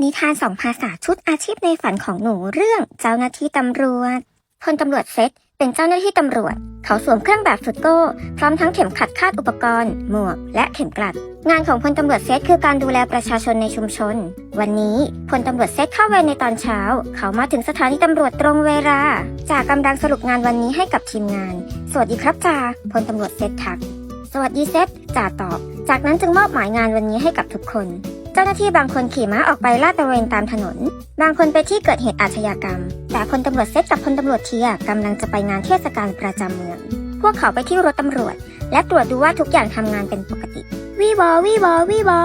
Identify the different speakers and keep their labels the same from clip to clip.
Speaker 1: นิทานสองภาษาชุดอาชีพในฝันของหนูเรื่องเจ้าหน้าที่ตำรวจพลตำรวจเซตเป็นเจ้าหน้าที่ตำรวจ เขาสวมเครื่องแบบฝึกโก้ พร้อมทั้งเข็มขัดคาดอุปกรณ์ หมวก และเข็มกลัด งานของพลตำรวจเซตคือการดูแลประชาชนในชุมชน วันนี้พลตำรวจเซตเข้าเวรในตอนเช้า เขามาถึงสถานีตำรวจตรงเวลาจ่ากำลังสรุปงานวันนี้ให้กับทีมงาน สวัสดีครับจ่าพลตำรวจเซตทัก สวัสดีเซตจ่าตอบ จากนั้นจึงมอบหมายงานวันนี้ให้กับทุกคน เจ้าหน้าที่บางคนขี่ม้าออกไปลาดตระเวนตามถนน บางคนไปที่เกิดเหตุอาชญากรรม แต่พลตำรวจเซตกับพลตำรวจเทียกำลังจะไปงานเทศกาลประจำเมือง พวกเขาไปที่รถตำรวจ และตรวจดูว่าทุกอย่างทำงานเป็นปกติวีวอวีวอวีวอ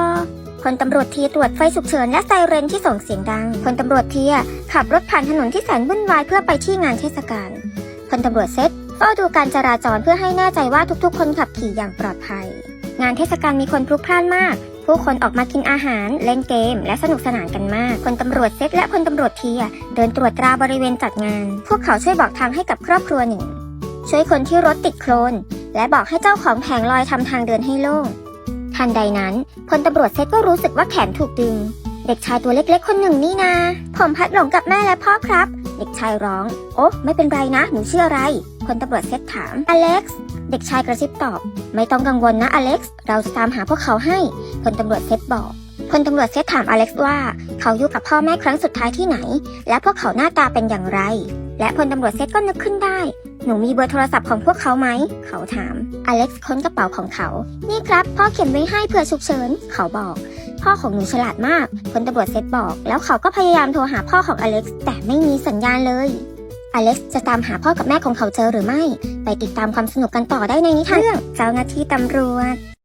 Speaker 1: พลตำรวจเทียตรวจไฟฉุกเฉินและไซเรนที่ส่งเสียงดังพลตำรวจเทียขับรถผ่านถนนที่แสนวุ่นวายเพื่อไปที่งานเทศกาลพลตำรวจเซตเฝ้าดูการจราจรเพื่อให้แน่ใจว่าทุกๆ คนขับขี่อย่างปลอดภัย งานเทศกาลมีคนพลุกพล่านมาก ผู้คนออกมากินอาหาร เล่นเกม และสนุกสนานกันมากพลตำรวจเซตและพลตำรวจเทียเดินตรวจตราบริเวณจัดงาน พวกเขาช่วยบอกทางให้กับครอบครัวหนึ่ง ช่วยคนที่รถติดโคลน และบอกให้เจ้าของแผงลอยทำทางเดินให้โล่ง ทันใดนั้นพลตำรวจเซตก็รู้สึกว่าแขนถูกดึง เด็กชายตัวเล็กๆ คนหนึ่งนี่นา ผมพัดหลงกับแม่และพ่อครับ เด็กชายร้อง โอ้ไม่เป็นไรนะ หนูชื่ออะไรพลตำรวจเซตถามอเล็กซ์ เด็กชายกระซิบตอบ ไม่ต้องกังวลนะอเล็กซ์เราจะตามหาพวกเขาให้พลตำรวจเซตบอกพลตำรวจเซตถามอเล็กซ์ว่า เขาอยู่กับพ่อแม่ครั้งสุดท้ายที่ไหน และพวกเขาหน้าตาเป็นอย่างไร และพลตำรวจเซตก็นึกขึ้นได้ หนูมีเบอร์โทรศัพท์ของพวกเขาไหม เขาถาม อเล็กซ์ค้นกระเป๋าของเขา นี่ครับ พ่อเขียนไว้ให้เผื่อฉุกเฉิน เขาบอก พ่อของหนูฉลาดมากพลตำรวจเซตบอก แล้วเขาก็พยายามโทรหาพ่อของอเล็กซ์แต่ไม่มีสัญญาณเลย อเล็กซ์จะตามหาพ่อกับแม่ของเขาเจอหรือไม่ ไปติดตามความสนุกกันต่อได้ในนิทานเรื่องเจ้าหน้าที่ตำรวจ